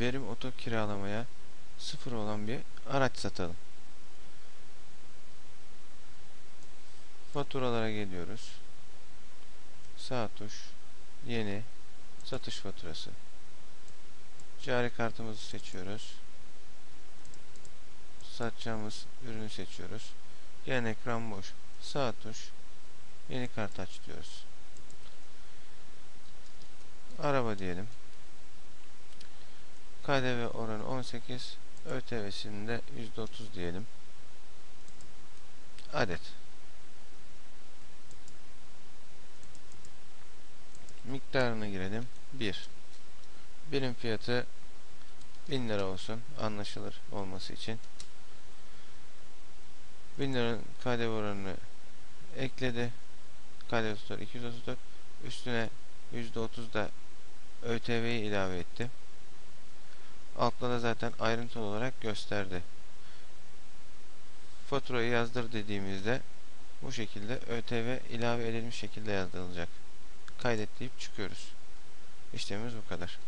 verim oto kiralamaya sıfır olan bir araç satalım. Faturalara geliyoruz. Sağ tuş, yeni, satış faturası. Cari kartımızı seçiyoruz. Satacağımız ürünü seçiyoruz. Yan ekran boş. Sağ tuş, yeni kart aç diyoruz. Araba diyelim. KDV oranı 18, ÖTV'sini de %30 diyelim. Adet. Miktarını girelim. 1. Birim fiyatı 1000 lira olsun. Anlaşılır olması için. 1000 liranın KDV oranını ekledi. KDV tutarı 234. Üstüne %30 da ÖTV'yi ilave etti. Altta da zaten ayrıntılı olarak gösterdi. Faturayı yazdır dediğimizde bu şekilde ÖTV ilave edilmiş şekilde yazdırılacak. Kaydet deyip çıkıyoruz. İşlemimiz bu kadar.